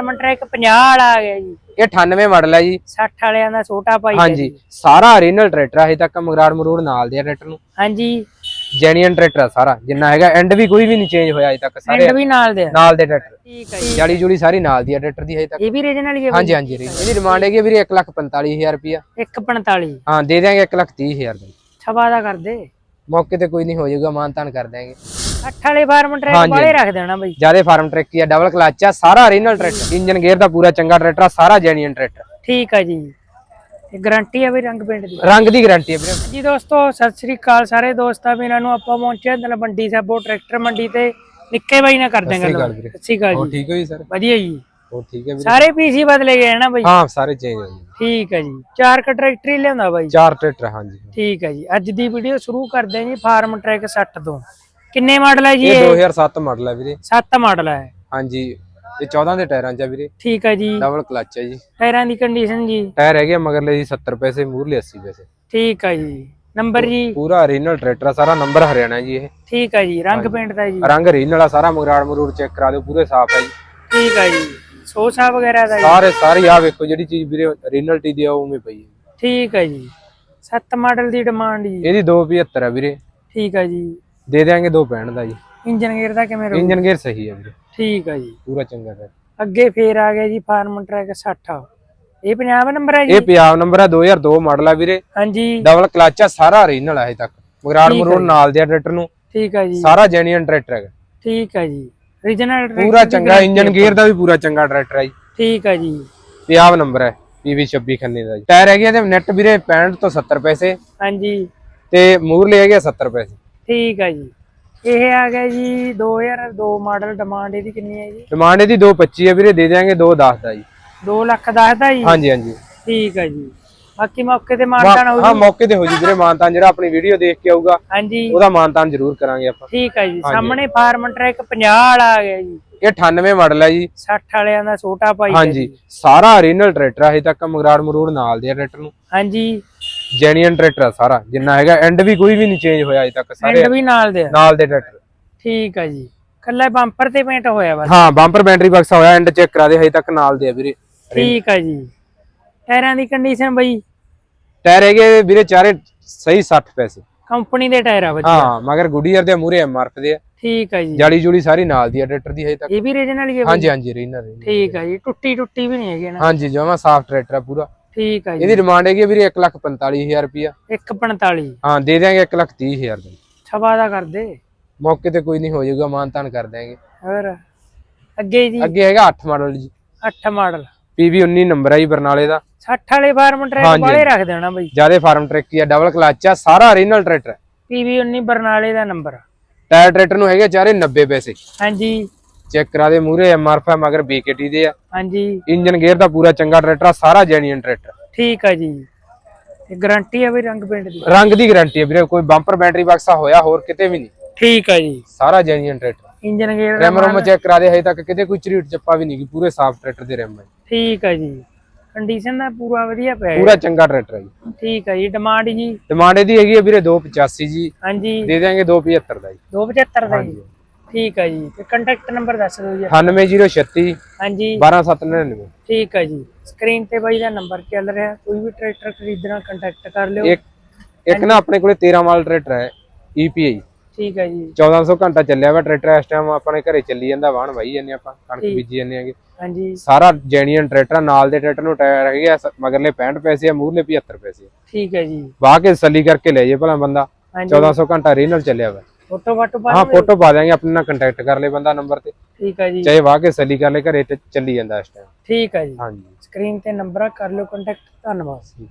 ਟਰਮਨ track 50 ਵਾਲਾ ਆ ਗਿਆ ਜੀ। ਇਹ 98 ਮਾਡਲ ਹੈ ਜੀ। 60 ਵਾਲਿਆਂ ਦਾ ਛੋਟਾ ਭਾਈ ਹੈ ਹਾਂਜੀ। ਸਾਰਾ ਓਰੀਜਨਲ ਟਰੈਕਟਰ ਹੈ ਤੱਕ ਮਗਰਾੜ ਮਰੂੜ ਨਾਲ ਦੇ ਟਰੈਕਟਰ ਨੂੰ। ਹਾਂਜੀ। ਜੈਨੂਇਨ ਟਰੈਕਟਰ ਸਾਰਾ ਜਿੰਨਾ ਹੈਗਾ ਐਂਡ ਵੀ ਕੋਈ ਵੀ ਨਹੀਂ ਚੇਂਜ ਹੋਇਆ ਅਜੇ ਤੱਕ ਸਾਰੇ ਐਂਡ ਵੀ ਨਾਲ ਦੇ। ਨਾਲ ਦੇ ਟਰੈਕਟਰ ਠੀਕ ਹੈ ਜੀ। ਜਾਲੀ ਜੂਲੀ ਸਾਰੀ ਨਾਲ ਦੀ ਹੈ ਟਰੈਕਟਰ ਦੀ ਹਜੇ ਤੱਕ। ਇਹ ਵੀ ਰੀਜਨਲ ਹੀ ਹੈ ਹਾਂਜੀ ਹਾਂਜੀ ਇਹਦੀ ਡਿਮਾਂਡ ਹੈਗੀ ਵੀਰੇ 145000 ਰੁਪਿਆ 145 ਹਾਂ ਦੇ ਦਿਆਂਗੇ 130000 ਦਾ ਛਵਾ ਦਾ ਕਰ ਦੇ। ਮੌਕੇ ਤੇ ਕੋਈ ਨਹੀਂ ਹੋ ਜਾਊਗਾ ਮਾਨਤਾਨ ਕਰ ਦਿਆਂਗੇ। 8 ਵਾਲੇ ਫਾਰਮ ਟਰੈਕ ਹਾਂਜੀ। ਵਾਲੇ ਰੱਖ ਦੇਣਾ ਬਾਈ। ਜਿਆਦੇ ਫਾਰਮ ਟਰੈਕ ਆ ਡਬਲ ਕਲਚ ਆ ਸਾਰਾ ਓਰੀਜਨਲ ਟਰੈਕਟਰ ਇੰਜਨ ਗੇਅਰ ਦਾ ਪੂਰਾ ਚੰਗਾ ਟਰੈਕਟਰ ਆ ਸਾਰਾ ਜੈਨੂਇਨ ਟਰੈਕਟਰ ਠੀਕ ਹੈ ਜੀ। ਇਹ ਗਾਰੰਟੀ ਹੈ ਵੀ ਰੰਗ ਪੇਂਟ ਦੀ? ਰੰਗ ਦੀ ਗਾਰੰਟੀ ਹੈ ਵੀਰੇ। ਜੀ ਦੋਸਤੋ ਸਤਿ ਸ੍ਰੀ ਅਕਾਲ ਸਾਰੇ ਦੋਸਤਾਂ ਵੀਰਾਂ ਨੂੰ ਆਪਾਂ ਪਹੁੰਚੇ ਦਲ ਮੰਡੀ ਸਾਬੋ ਟਰੈਕਟਰ ਮੰਡੀ ਤੇ। ਨਿੱਕੇ ਬਾਈ ਨਾਲ ਕਰਦੇ ਆਂ ਸਤਿ ਸ਼੍ਰੀ ਗੱਲ। ਅਕਾਲ ਵੀਰੇ। ਸਤਿ ਸ੍ਰੀ ਅਕਾਲ ਜੀ। ਠੀਕ ਹੋ ਜੀ ਸਰ? ਵਧੀਆ ਜੀ। ਹੋਰ ਠੀਕ ਹੈ ਵੀਰੇ। ਸਾਰੇ ਪੀਸੀ ਬਦਲੇ ਗਏ ਨਾ ਬਾਈ? ਹਾਂ ਸਾਰੇ ਚੇਂਜ ਹੋ ਗਏ। ਠੀਕ ਹੈ ਜੀ। ਚਾਰ ਕ ਟਰੈਕਟਰ ਹੀ ਲਿਆਉਂਦਾ ਬਾਈ? ਚਾਰ ਟਰੈਕਟਰ ਹਾਂਜੀ। ਠੀਕ ਹੈ ਜੀ। ਅੱਜ ਦੀ ਵੀਡੀਓ ਸ਼ੁਰੂ ਕਰਦੇ ਹਾਂ ਜੀ ਫਾਰਮ ਟਰੈਕ 60 ਤੋਂ। ਕਿੰਨੇ ਮਾਡਲ ਹੈ ਜੀ ਇਹ ਇਹ? 2007 ਮਾਡਲ ਹੈ ਵੀਰੇ। 7 ਮਾਡਲ ਹੈ। ਹਾਂਜੀ ਇਹ 14 ਦੇ ਟਾਇਰਾਂ 'ਚ ਆ ਵੀਰੇ। ਠੀਕ ਹੈ ਜੀ। ਡਬਲ ਕਲਚ ਹੈ ਜੀ। ਟਾਇਰਾਂ ਦੀ ਕੰਡੀਸ਼ਨ ਜੀ। ਟਾਇਰ ਹੈਗੇ ਮਗਰਲੇ ਜੀ 70 ਪੈਸੇ ਮੂਰਲੇ 80 ਪੈਸੇ। ਠੀਕ ਹੈ ਜੀ। ਨੰਬਰ ਜੀ। ਪੂਰਾ ਓਰੀਜਨਲ ਟਰੈਕਟਰ ਆ ਸਾਰਾ ਨੰਬਰ ਹਰਿਆਣਾ ਜੀ ਇਹ। ਠੀਕ ਹੈ ਜੀ ਰੰਗ ਪੇਂਟ ਦਾ ਜੀ। ਰੰਗ ਓਰੀਜਨਲ ਆ ਸਾਰਾ ਮਗਰਾੜ ਮਰੂੜ ਚੈੱਕ ਕਰਾ ਦਿਓ ਪੂਰੇ ਸਾਫ਼ ਹੈ ਜੀ। ਠੀਕ ਹੈ ਜੀ। ਸੋਸਾ ਵਗੈਰਾ ਦਾ ਜੀ। ਸਾਰੇ ਸਾਰੀ ਆ ਵੇਖੋ ਜਿਹੜੀ ਚੀਜ਼ ਵੀਰੇ ਓਰੀਜਨਲਟੀ ਦੀ ਆ ਉਹ ਉਵੇਂ ਪਈ ਹੈ। ਠੀਕ ਹੈ ਜੀ। 7 ਮਾਡਲ ਦੀ ਡਿਮਾਂਡ ਜੀ। ਇਹਦੀ 275 ਹੈ ਵੀਰੇ। ਠੀਕ ਹੈ ਜੀ। ਦੇ ਦਿਆਂਗੇ 265 ਦਾ ਜੀ। ਇੰਜਨ ਗੇਅਰ ਦਾ ਕਿਵੇਂ ਰਹੂ ਇੰਜਨ ਗੇਅਰ ਸਹੀ ਹੈ ਵੀਰੇ। ਠੀਕ ਹੈ ਜੀ। ਪੂਰਾ ਚੰਗਾ ਹੈ ਅੱਗੇ ਫੇਰ ਆ ਗਿਆ ਜੀ ਫਾਰਮ ਟਰੈਕ 60 ਇਹ 50 ਨੰਬਰ ਹੈ ਜੀ? ਇਹ ਪੰਜਾਬ ਨੰਬਰ ਹੈ 2002 ਮਾਡਲ ਹੈ ਵੀਰੇ। ਹਾਂਜੀ। ਡਬਲ ਕਲਚ ਆ ਸਾਰਾ ਓਰੀਜਨਲ ਆ ਹਜੇ ਤੱਕ। ਮਗਰਾੜ ਮਰੂੜ ਨਾਲ ਦੇ ਟਰੈਕਟਰ ਨੂੰ। ਠੀਕ ਹੈ ਜੀ। ਸਾਰਾ ਜੈਨੂਇਨ ਟਰੈਕਟਰ ਹੈਗਾ ਠੀਕ ਹੈ ਜੀ। ਰੀਜਨਲ ਪੂਰਾ ਚੰਗਾ ਇੰਜਨ ਗੇਅਰ ਦਾ ਵੀ ਪੂਰਾ ਚੰਗਾ ਟਰੈਕਟਰ ਹੈ ਜੀ। ਠੀਕ ਹੈ ਜੀ। ਪੰਜਾਬ ਨੰਬਰ ਹੈ PV 26 ਖੰਨੇ ਦਾ ਜੀ। ਟਾਇਰ ਹੈਗੇ ਆ ਤੇ ਨੈਟ ਵੀਰੇ 65 ਤੋਂ 70 ਪੈਸੇ। ਹਾਂਜੀ। ਤੇ ਮੂਰਲੇ ਹੈਗੇ ਆ 70 ਪੈਸੇ। ਠੀਕ ਹੈ ਜੀ। ਇਹ ਆ ਗਿਆ ਜੀ 2002 ਮਾਡਲ ਡਿਮਾਂਡ ਇਹਦੀ ਕਿੰਨੀ ਹੈ ਜੀ? ਡਿਮਾਂਡ ਇਹਦੀ 225 ਹੈ ਵੀਰੇ ਦੇ ਦਿਆਂਗੇ 210 ਦਾ ਜੀ। 2 ਲੱਖ ਦੱਸਦਾ ਜੀ? ਹਾਂਜੀ ਹਾਂਜੀ। ਠੀਕ ਹੈ ਜੀ। ਬਾਕੀ ਮੌਕੇ ਤੇ ਮਾਰਦਾਨ ਹੋ ਹਾਂ ਮੌਕੇ ਤੇ ਹੋ ਜੀ ਵੀਰੇ ਮਾਨਤਾਨ ਜਿਹੜਾ ਆਪਣੀ ਵੀਡੀਓ ਦੇਖ ਕੇ ਆਊਗਾ ਹਾਂਜੀ। ਉਹਦਾ ਮਾਨਤਾਨ ਜ਼ਰੂਰ ਕਰਾਂਗੇ ਆਪਾਂ। ਠੀਕ ਹੈ ਜੀ। ਸਾਹਮਣੇ ਫਾਰਮ ਟਰੈਕ 50 ਵਾਲਾ ਆ ਗਿਆ ਜੀ। ਇਹ 98 ਮਾਡਲ ਹੈ ਜੀ। 60 ਵਾਲਿਆਂ ਦਾ ਛੋਟਾ ਭਾਈ ਹਾਂਜੀ। ਸਾਰਾ ਓਰੀਜਨਲ ਟਰੈਕਟਰ ਹੈ ਤੱਕ ਮਗਰਾੜ ਮਰੂੜ ਨਾਲ ਦੇ ਟਰੈਕਟਰ ਨੂੰ। ਹਾਂਜੀ। ਜੈਨੂਇਨ ਟਰੈਕਟਰ ਆ ਸਾਰਾ ਜਿੰਨਾ ਹੈਗਾ ਐਂਡ ਵੀ ਕੋਈ ਵੀ ਨਹੀਂ ਚੇਂਜ ਹੋਇਆ ਅਜੇ ਤੱਕ ਸਾਰੇ ਐਂਡ ਵੀ ਨਾਲ ਦੇ ਆ। ਨਾਲ ਦੇ ਟਰੈਕਟਰ ਠੀਕ ਹੈ ਜੀ। ਕੱਲਾ ਬੰਪਰ ਤੇ ਪੇਂਟ ਹੋਇਆ ਬਸ ਹਾਂ ਬੰਪਰ ਬੈਟਰੀ ਬਕਸਾ ਹੋਇਆ ਐਂਡ ਚੈੱਕ ਕਰਾ ਦੇ ਹਜੇ ਤੱਕ ਨਾਲ ਦੇ ਆ ਵੀਰੇ। ਠੀਕ ਹੈ ਜੀ। ਟਾਇਰਾਂ ਦੀ ਕੰਡੀਸ਼ਨ ਬਈ? ਟਾਇਰ ਹੈਗੇ ਵੀਰੇ ਚਾਰੇ ਸਹੀ 60 ਪੈਸੇ। ਕੰਪਨੀ ਦੇ ਟਾਇਰ ਆ ਵਧੀਆ। ਹਾਂ ਮਗਰ ਗੁੱਡੀਅਰ ਦੇ ਮੂਰੇ ਐਮਆਰਐਫ ਦੇ ਆ। ਠੀਕ ਹੈ ਜੀ। ਜਾਲੀ ਜੂਲੀ ਸਾਰੀ ਨਾਲ ਦੀ ਆ ਟਰੈਕਟਰ ਦੀ ਹਜੇ ਤੱਕ। ਇਹ ਵੀ ਰੀਜਨਲ ਹੀ ਹੈ ਬਈ? ਹਾਂਜੀ ਹਾਂਜੀ ਰੀਨਰ ਠੀਕ ਹੈ ਜੀ। ਟੁੱਟੀ ਟੁੱਟੀ ਵੀ ਨਹੀਂ ਹੈਗੀ ਨਾ। ਹਾਂਜੀ ਜਮਾ ਸਾਫ਼ ਟਰੈਕਟਰ ਆ ਪੂਰਾ। ਠੀਕ ਹੈ ਜੀ। ਇਹਦੀ ਡਿਮਾਂਡ ਹੈਗੀ ਆ ਵੀਰੇ 145000 ਰੁਪਿਆ 145 ਹਾਂ ਦੇ ਦਿਆਂਗੇ 130000 ਦਾ ਛਵਾ ਦਾ ਕਰ ਦੇ ਮੌਕੇ ਤੇ ਕੋਈ ਨਹੀਂ ਹੋ ਜਾਊਗਾ ਮਾਨਤਾਨ ਕਰ ਦਿਆਂਗੇ। ਹੋਰ? ਅੱਗੇ ਜੀ? ਅੱਗੇ ਹੈਗਾ 8 ਮਾਡਲ ਜੀ। 8 ਮਾਡਲ। 19 ਨੰਬਰ ਹੈ ਜੀ ਬਰਨਾਲੇ ਦਾ। 60 ਵਾਲੇ ਫਾਰਮ ਟਰੈਕ। ਵਾਲੇ ਰੱਖ ਦੇਣਾ ਬਈ। ਜਿਆਦੇ ਫਾਰਮ ਟਰੈਕ ਆ ਡਬਲ ਕਲਚ ਆ ਸਾਰਾ ਓਰੀਜਨਲ ਟਰੈਕਟਰ ਹੈ PV 19 ਬਰਨਾਲੇ ਦਾ ਨੰਬਰ ਟਾਇਰ ਟਰੈਕਟਰ ਨੂੰ ਹੈਗੇ ਚਾਰੇ 90 ਪੈਸੇ। ਹਾਂਜੀ। ਚੈੱਕ ਕਰਾ ਦੇ ਮੂਰੇ ਐਮਆਰਐਫ ਹੈ ਮਗਰ BKT ਦੇ ਆ। ਹਾਂਜੀ। ਇੰਜਨ ਗੇਅਰ ਦਾ ਪੂਰਾ ਚੰਗਾ ਟਰੈਕਟਰ ਆ ਸਾਰਾ ਜੈਨੂਇਨ ਟਰੈਕਟਰ ਠੀਕ ਹੈ ਜੀ। ਤੇ ਗਾਰੰਟੀ ਹੈ ਵੀ ਰੰਗ ਪੇਂਟ ਦੀ? ਰੰਗ ਦੀ ਗਾਰੰਟੀ ਹੈ ਵੀਰੇ ਕੋਈ ਬੰਪਰ ਬੈਟਰੀ ਬਕਸਾ ਹੋਇਆ ਹੋਰ ਕਿਤੇ ਵੀ ਨਹੀਂ। ਠੀਕ ਹੈ ਜੀ। ਸਾਰਾ ਜੈਨੂਇਨ ਟਰੈਕਟਰ ਇੰਜਨ ਗੇਅਰ ਦਾ ਰੈਮ ਰੋਮ ਚੈੱਕ ਕਰਾ ਦੇ ਹਜੇ ਤੱਕ ਕਿਤੇ ਕੋਈ ਚਰੀਟ ਚੱਪਾ ਵੀ ਨਹੀਂ ਗੀ ਪੂਰੇ ਸਾਫ਼ ਟਰੈਕਟਰ ਦੇ ਰੈਮ ਹੈ ਠੀਕ ਹੈ ਜੀ। ਕੰਡੀਸ਼ਨ ਦਾ ਪੂਰਾ ਵਧੀਆ ਪਿਆ। ਪੂਰਾ ਚੰਗਾ ਟਰੈਕਟਰ ਹੈ ਜੀ। ਠੀਕ ਹੈ ਜੀ ਡਿਮਾਂਡ ਜੀ। ਡਿਮਾਂਡ ਇਹਦੀ ਹੈਗੀ ਹੈ ਵੀਰੇ 285 ਜੀ। ਹਾਂਜੀ। ਦੇ ਦਿਆਂਗੇ 275 ਦਾ ਜੀ। 275 ਦਾ ਜੀ। ਠੀਕ ਹੈ ਜੀ। ਤੇ ਕੰਟੈਕਟ ਨੰਬਰ ਦੱਸ ਦਿਓ ਜੀ। 98036 ਹਾਂਜੀ। 12799 ਠੀਕ ਹੈ ਜੀ। ਸਕਰੀਨ ਤੇ ਬਾਈ ਦਾ ਨੰਬਰ ਚੱਲ ਰਿਹਾ। ਕੋਈ ਵੀ ਟਰੈਕਟਰ ਖਰੀਦਣਾ ਕੰਟੈਕਟ ਕਰ ਲਿਓ। ਇੱਕ ਇੱਕ ਨਾ ਆਪਣੇ ਕੋਲੇ 13 ਮਾਡਲ ਟਰੈਕਟਰ ਹੈ E EPI ਠੀਕ ਹੈ ਜੀ। 1400 ਘੰਟਾ ਚੱਲਿਆ ਵਾ ਟਰੈਕਟਰ ਇਸ ਟਾਈਮ ਆਪਣੇ ਘਰੇ ਚੱਲੀ ਜਾਂਦਾ ਵਾਹਣ ਵਾਈ ਜਾਂਦੇ ਆਪਾਂ ਕਣਕ ਬੀਜੀ ਜਾਂਦੇ ਆਗੇ ਹਾਂਜੀ। ਸਾਰਾ ਜੈਨੂਇਨ ਟਰੈਕਟਰ ਨਾਲ ਦੇ ਟਰੈਕਟਰ ਨੂੰ ਟਾਇਰ ਹੈਗੇ ਆ ਮਗਰਲੇ 65 ਪੈਸੇ ਆ ਮੂਰਲੇ 75 ਪੈਸੇ ਠੀਕ ਹੈ ਜੀ। ਵਾਹ ਕੇ ਤਸੱਲੀ ਕਰਕੇ ਲੈ ਜੇ ਭਲਾ ਬੰਦਾ। ਹਾਂਜੀ। 1400 ਘੰਟਾ ਰੀਨਲ ਚੱਲਿਆ ਵਾ। ਫੋਟੋ ਫਾਟੋ ਪਾ ਹਾਂ। ਫੋਟੋ ਪਾ ਦਿਆਂਗੇ ਆਪਣੇ ਨਾਲ ਕੰਟੈਕਟ ਕਰ ਲੈ ਬੰਦਾ ਨੰਬਰ ਤੇ। ਠੀਕ ਹੈ ਜੀ। ਚਾਹੇ ਵਾਹ ਕੇ ਤਸੱਲੀ ਕਰ ਲੈ ਘਰੇ ਤੇ ਚੱਲੀ ਜਾਂਦਾ ਇਸ ਟਾਈਮ ਠੀਕ ਹੈ ਜੀ। ਹਾਂਜੀ। ਸਕਰੀਨ ਤੇ ਨੰਬਰ ਆ ਕਰ ਲਿਓ ਕੰਟੈਕਟ ਧੰਨਵਾਦ।